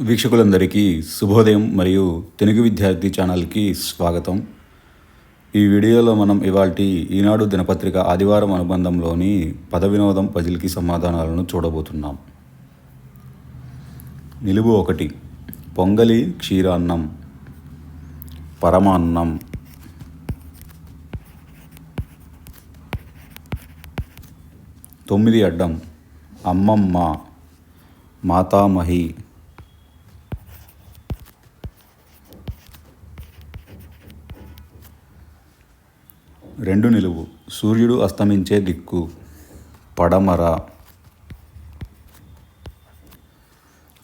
వీక్షకులందరికీ శుభోదయం మరియు తెలుగు విద్యార్థి ఛానల్కి స్వాగతం. ఈ వీడియోలో మనం ఇవాల్టి ఈనాడు దినపత్రిక ఆదివారం అనుబంధంలోని పద వినోదం పజిల్కి సమాధానాలను చూడబోతున్నాం. నిలువు ఒకటి. పొంగలి క్షీరాన్నం పరమాన్నం. తొమ్మిది అడ్డం. అమ్మమ్మ మాతామహి. రెండు నిలువు. సూర్యుడు అస్తమించే దిక్కు. పడమర.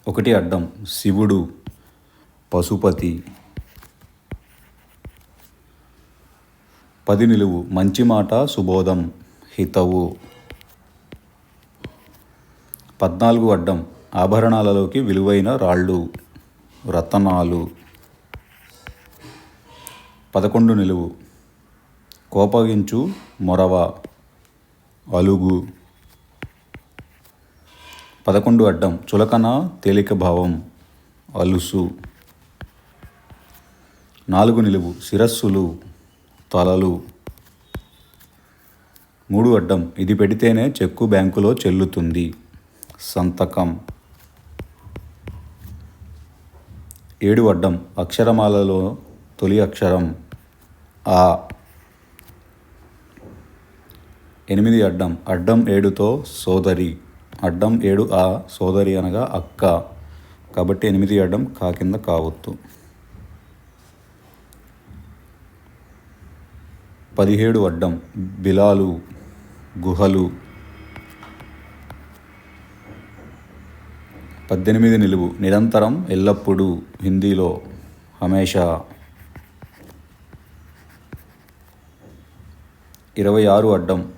ఒకటి అడ్డం. శివుడు. పశుపతి. పది నిలువు. మంచి మాట సుబోధం. హితవు. పద్నాలుగు అడ్డం. ఆభరణాలలోకి విలువైన రాళ్ళు. రతనాలు. పదకొండు నిలువు. కోపగించు మొరవ అలుగు. పదకొండు అడ్డం చులకన తేలిక భావం అలుసు. నాలుగు నిలువు శిరస్సులు తలలు. మూడు అడ్డం ఇది పెడితేనే చెక్కు బ్యాంకులో చెల్లుతుంది. సంతకం. ఏడు అడ్డం అక్షరమాలలో తొలి అక్షరం ఆ. ఎనిమిది అడ్డం. అడ్డం ఏడుతో సోదరి. అడ్డం ఏడు ఆ సోదరి అనగా అక్క. కాబట్టి ఎనిమిది అడ్డం కా కింద కావద్దు. పదిహేడు అడ్డం. బిలాలు గుహలు. పద్దెనిమిది నిలువు. నిరంతరం ఎల్లప్పుడూ హిందీలో హమేషా. ఇరవై ఆరు అడ్డం.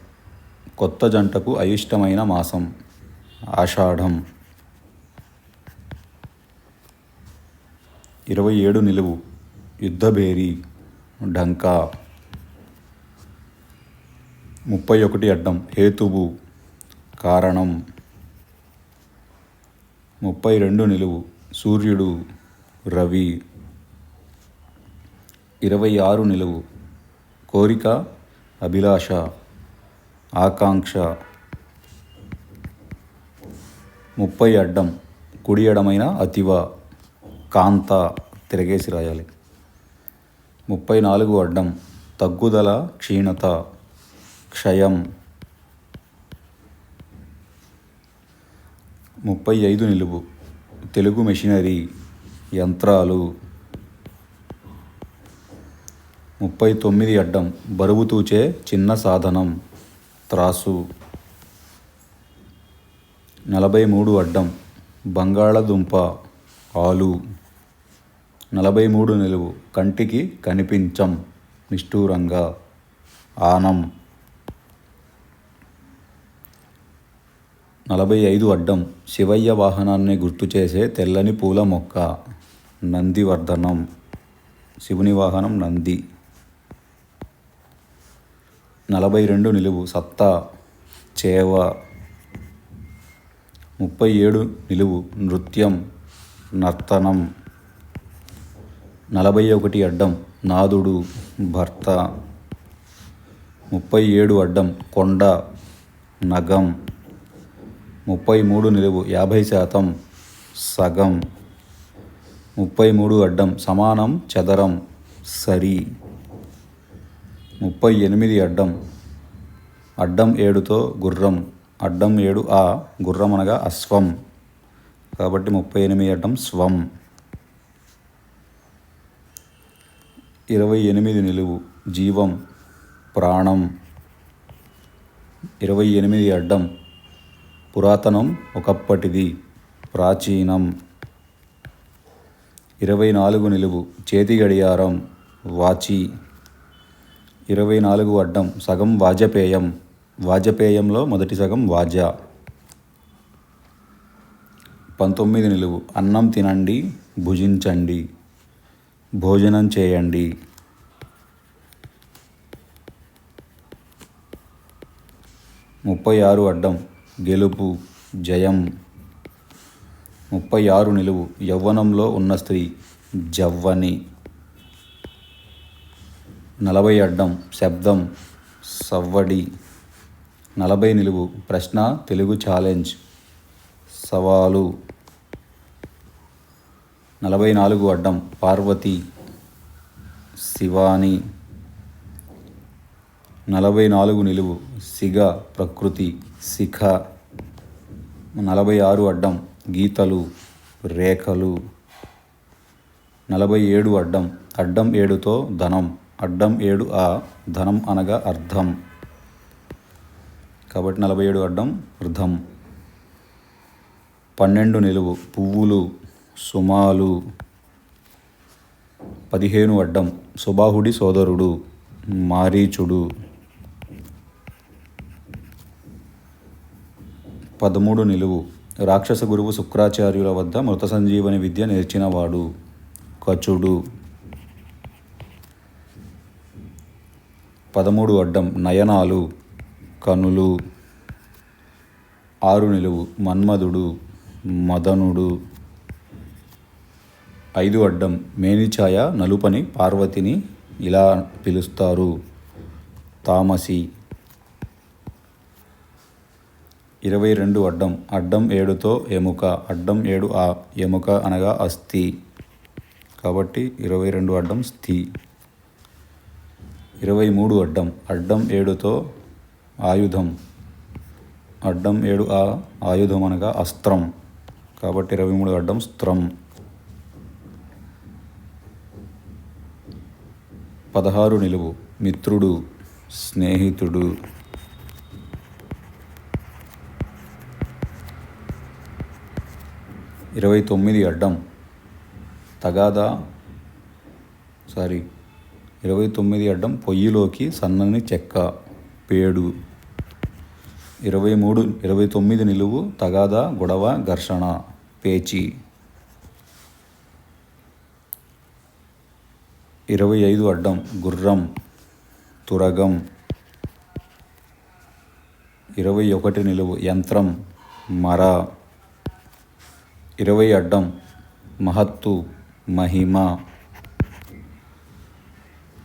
కొత్త జంటకు అయిష్టమైన మాసం ఆషాఢం. ఇరవై ఏడు నిలువు యుద్ధభేరి డంకా ముప్పై ఒకటి అడ్డం హేతువు కారణం. ముప్పై రెండు నిలువు సూర్యుడు రవి. ఇరవై ఆరు నిలువు కోరిక అభిలాష. ఆకాంక్ష. ముప్పై అడ్డం కుడి ఎడమైన అతివ కాంత తిరగేసి రాయాలి. ముప్పై నాలుగు అడ్డం తగ్గుదల క్షీణత క్షయం. ముప్పై ఐదు నిలువు తెలుగు మెషినరీ యంత్రాలు. ముప్పై తొమ్మిది అడ్డం బరువు తూచే చిన్న సాధనం. త్రాసు. నలభై మూడు అడ్డం. బంగాళదుంప ఆలు. నలభై మూడు నిలువు. కంటికి కనిపించం. నిష్ఠూరంగా. ఆనం. నలభై ఐదు అడ్డం. శివయ్య వాహనాన్ని గుర్తు చేసే తెల్లని పూల మొక్క. నందివర్ధనం. శివుని వాహనం నంది. నలభై రెండు నిలువు సత్తా చేవ. ముప్పై ఏడు నిలువు నృత్యం నర్తనం. నలభై ఒకటి అడ్డం నాదుడు భర్త. ముప్పై ఏడు అడ్డం కొండ నగం. ముప్పై మూడు నిలువు యాభై శాతం సగం. ముప్పై మూడు అడ్డం సమానం చదరం సరి. ముప్పై ఎనిమిది అడ్డం. అడ్డం ఏడుతో గుర్రం. అడ్డం ఏడు ఆ గుర్రం అనగా అశ్వం. కాబట్టి ముప్పై ఎనిమిది అడ్డం స్వం. ఇరవై ఎనిమిది నిలువు జీవం ప్రాణం. ఇరవై ఎనిమిది అడ్డం పురాతనం ఒకప్పటిది ప్రాచీనం. ఇరవై నాలుగు నిలువు చేతి గడియారం వాచి. ఇరవై నాలుగు అడ్డం సగం వాజపేయం. వాజపేయంలో మొదటి సగం వాజ. పంతొమ్మిది నిలువు. అన్నం తినండి భుజించండి భోజనం చేయండి. ముప్పై ఆరు అడ్డం గెలుపు జయం. ముప్పై ఆరు నిలువు. యవ్వనంలో ఉన్న స్త్రీ జవ్వని. నలభై అడ్డం శబ్దం సవ్వడి నలభై నిలువు ప్రశ్న తెలుగు ఛాలెంజ్ సవాలు నలభై నాలుగు అడ్డం పార్వతి శివాని నలభై నాలుగు నిలువు సిగ ప్రకృతి శిఖ నలభై ఆరు అడ్డం గీతలు రేఖలు నలభై ఏడు అడ్డం అడ్డం ఏడుతో ధనం. అడ్డం ఏడు ఆ ధనం అనగా అర్థం కాబట్టి నలభై ఏడు అడ్డం అర్థం పన్నెండు నిలువు పువ్వులు సుమాలు. పదిహేను అడ్డం సుబాహుడి సోదరుడు మారీచుడు. పదమూడు నిలువు రాక్షస గురువు శుక్రాచార్యుల వద్ద మృత సంజీవని విద్య నేర్చినవాడు కచుడు. పదమూడు అడ్డం నయనాలు కనులు ఆరు నిలువు మన్మధుడు మదనుడు ఐదు అడ్డం మేనిఛాయ నలుపని పార్వతిని ఇలా పిలుస్తారు. తామసి. ఇరవై రెండు అడ్డం అడ్డం ఏడుతో ఎముక అడ్డం ఏడు ఆ ఎముక అనగా అస్థి. కాబట్టి ఇరవై రెండు అడ్డం స్థి. ఇరవై మూడు అడ్డం. అడ్డం ఏడుతో ఆయుధం. అడ్డం ఏడు ఆ ఆయుధం అనగా అస్త్రం. కాబట్టి ఇరవై మూడు అడ్డం స్త్రం. పదహారు నిలువు. మిత్రుడు స్నేహితుడు. ఇరవై తొమ్మిది అడ్డం. తగాదా సారీ ఇరవై తొమ్మిది అడ్డం పొయ్యిలోకి సన్నని చెక్క పేడు. ఇరవై మూడు ఇరవై తొమ్మిది నిలువు తగాదా గొడవ ఘర్షణ పేచి. ఇరవై ఐదు అడ్డం గుర్రం తురగం. ఇరవై ఒకటి నిలువు యంత్రం మర. ఇరవై అడ్డం మహత్తు మహిమ.